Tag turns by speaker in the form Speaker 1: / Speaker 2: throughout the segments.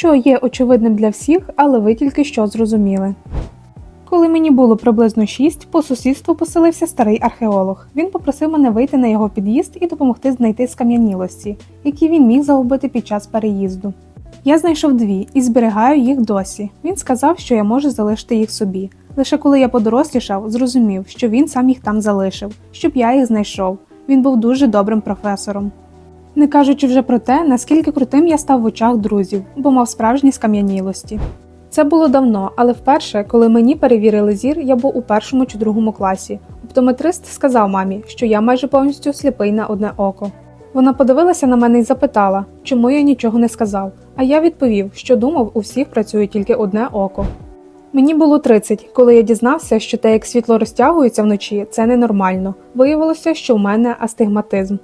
Speaker 1: що є очевидним для всіх, але ви тільки що зрозуміли. Коли мені було приблизно шість, по сусідству поселився старий археолог. Він попросив мене вийти на його під'їзд і допомогти знайти скам'янілості, які він міг загубити під час переїзду. Я знайшов дві і зберігаю їх досі. Він сказав, що я можу залишити їх собі. Лише коли я подорослішав, зрозумів, що він сам їх там залишив, щоб я їх знайшов. Він був дуже добрим професором. Не кажучи вже про те, наскільки крутим я став в очах друзів, бо мав справжні скам'янілості. Це було давно, але вперше, коли мені перевірили зір, я був у першому чи другому класі. Оптометрист сказав мамі, що я майже повністю сліпий на одне око. Вона подивилася на мене і запитала, чому я нічого не сказав. А я відповів, що думав, у всіх працює тільки одне око. Мені було 30, коли я дізнався, що те, як світло розтягується вночі, це ненормально. Виявилося, що в мене астигматизм.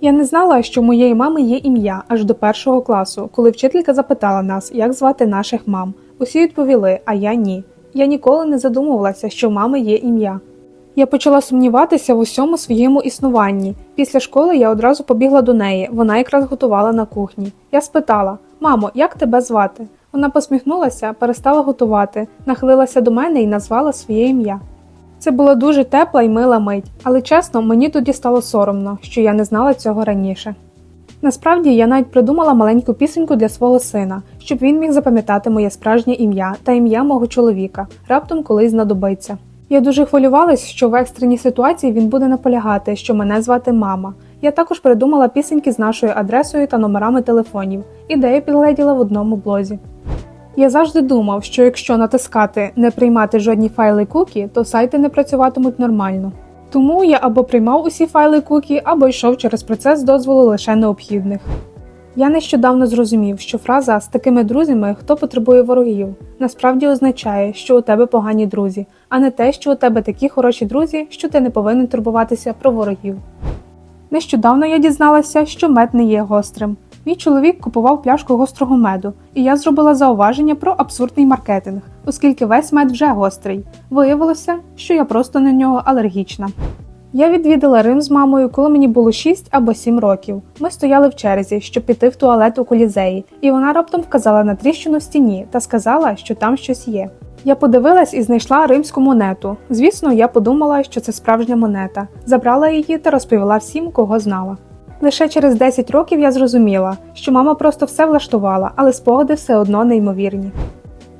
Speaker 1: Я не знала, що у моєї мами є ім'я аж до першого класу, коли вчителька запитала нас, як звати наших мам. Усі відповіли, а я ні. Я ніколи не задумувалася, що в мами є ім'я. Я почала сумніватися в усьому своєму існуванні. Після школи я одразу побігла до неї, вона якраз готувала на кухні. Я спитала: Мамо, як тебе звати? Вона посміхнулася, перестала готувати, нахилилася до мене і назвала своє ім'я. Це була дуже тепла і мила мить, але чесно, мені тоді стало соромно, що я не знала цього раніше. Насправді я навіть придумала маленьку пісеньку для свого сина, щоб він міг запам'ятати моє справжнє ім'я та ім'я мого чоловіка, раптом колись знадобиться. Я дуже хвилювалась, що в екстреній ситуації він буде наполягати, що мене звати мама. Я також придумала пісеньки з нашою адресою та номерами телефонів. Ідею підгледіла в одному блозі. Я завжди думав, що якщо натискати не приймати жодні файли кукі, то сайти не працюватимуть нормально. Тому я або приймав усі файли кукі, або йшов через процес дозволу лише необхідних. Я нещодавно зрозумів, що фраза з такими друзями, хто потребує ворогів, насправді означає, що у тебе погані друзі, а не те, що у тебе такі хороші друзі, що ти не повинен турбуватися про ворогів. Нещодавно я дізналася, що мед не є гострим. Мій чоловік купував пляшку гострого меду, і я зробила зауваження про абсурдний маркетинг, оскільки весь мед вже гострий. Виявилося, що я просто на нього алергічна. Я відвідала Рим з мамою, коли мені було 6 або 7 років. Ми стояли в черзі, щоб піти в туалет у колізеї, і вона раптом вказала на тріщину в стіні та сказала, що там щось є. Я подивилась і знайшла римську монету. Звісно, я подумала, що це справжня монета, забрала її та розповіла всім, кого знала. Лише через 10 років я зрозуміла, що мама просто все влаштувала, але спогади все одно неймовірні.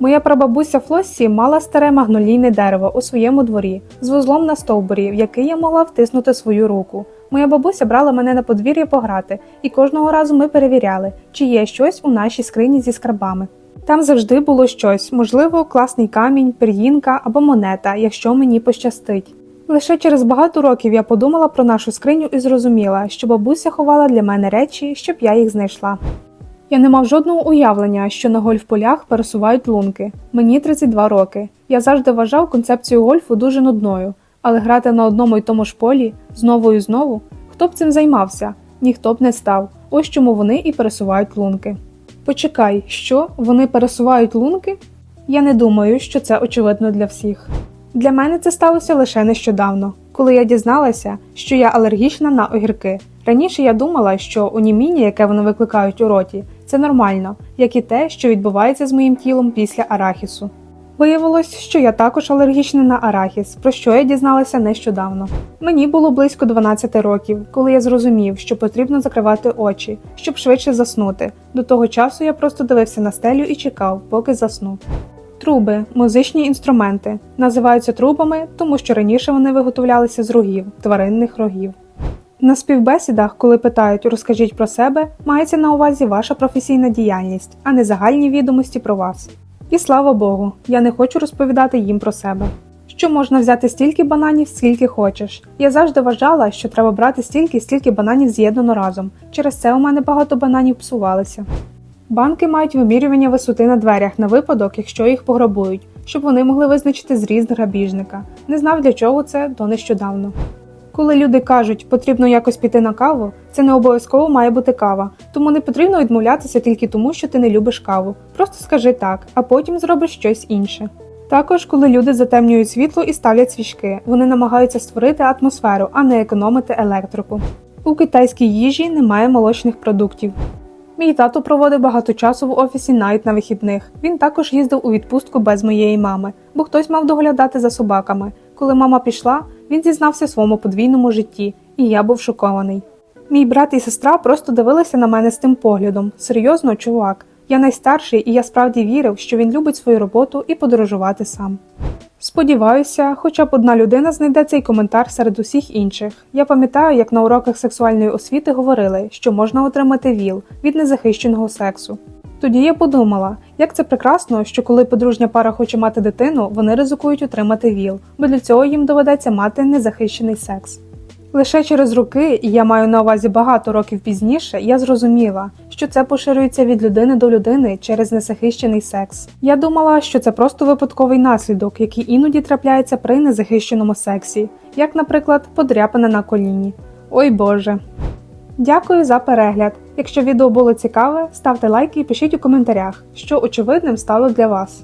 Speaker 1: Моя прабабуся Флоссі мала старе магнолійне дерево у своєму дворі з вузлом на стовбурі, в який я могла втиснути свою руку. Моя бабуся брала мене на подвір'я пограти, і кожного разу ми перевіряли, чи є щось у нашій скрині зі скарбами. Там завжди було щось, можливо, класний камінь, пір'їнка або монета, якщо мені пощастить. Лише через багато років я подумала про нашу скриню і зрозуміла, що бабуся ховала для мене речі, щоб я їх знайшла. Я не мав жодного уявлення, що на гольф-полях пересувають лунки. Мені 32 роки. Я завжди вважав концепцію гольфу дуже нудною, але грати на одному й тому ж полі знову і знову, хто б цим займався? Ніхто б не став. Ось чому вони і пересувають лунки. Почекай, що вони пересувають лунки? Я не думаю, що це очевидно для всіх. Для мене це сталося лише нещодавно, коли я дізналася, що я алергічна на огірки. Раніше я думала, що оніміння, яке вони викликають у роті, це нормально, як і те, що відбувається з моїм тілом після арахісу. Виявилось, що я також алергічна на арахіс, про що я дізналася нещодавно. Мені було близько 12 років, коли я зрозумів, що потрібно закривати очі, щоб швидше заснути. До того часу я просто дивився на стелю і чекав, поки засну. Труби музичні інструменти називаються трубами, тому що раніше вони виготовлялися з рогів, тваринних рогів. На співбесідах, коли питають розкажіть про себе, мається на увазі ваша професійна діяльність, а не загальні відомості про вас. І слава Богу, я не хочу розповідати їм про себе. Що можна взяти стільки бананів, скільки хочеш. Я завжди вважала, що треба брати стільки, стільки бананів з'єднано разом. Через це у мене багато бананів псувалися. Банки мають вимірювання висоти на дверях на випадок, якщо їх пограбують, щоб вони могли визначити зріст грабіжника. Не знав для чого це до нещодавно. Коли люди кажуть, потрібно якось піти на каву, це не обов'язково має бути кава, тому не потрібно відмовлятися тільки тому, що ти не любиш каву. Просто скажи так, а потім зробиш щось інше. Також, коли люди затемнюють світло і ставлять свічки, вони намагаються створити атмосферу, а не економити електрику. У китайській їжі немає молочних продуктів. Мій тато проводив багато часу в офісі навіть на вихідних. Він також їздив у відпустку без моєї мами, бо хтось мав доглядати за собаками. Коли мама пішла, він зізнався своєму подвійному житті, і я був шокований. Мій брат і сестра просто дивилися на мене з тим поглядом. Серйозно, чувак. Я найстарший, і я справді вірив, що він любить свою роботу і подорожувати сам. Сподіваюся, хоча б одна людина знайде цей коментар серед усіх інших. Я пам'ятаю, як на уроках сексуальної освіти говорили, що можна отримати ВІЛ від незахищеного сексу. Тоді я подумала, як це прекрасно, що коли подружня пара хоче мати дитину, вони ризикують отримати ВІЛ, бо для цього їм доведеться мати незахищений секс. Лише через роки, і я маю на увазі багато років пізніше, я зрозуміла, що це поширюється від людини до людини через незахищений секс. Я думала, що це просто випадковий наслідок, який іноді трапляється при незахищеному сексі, як, наприклад, подряпина на коліні. Ой Боже. Дякую за перегляд. Якщо відео було цікаве, ставте лайки і пишіть у коментарях, що очевидним стало для вас.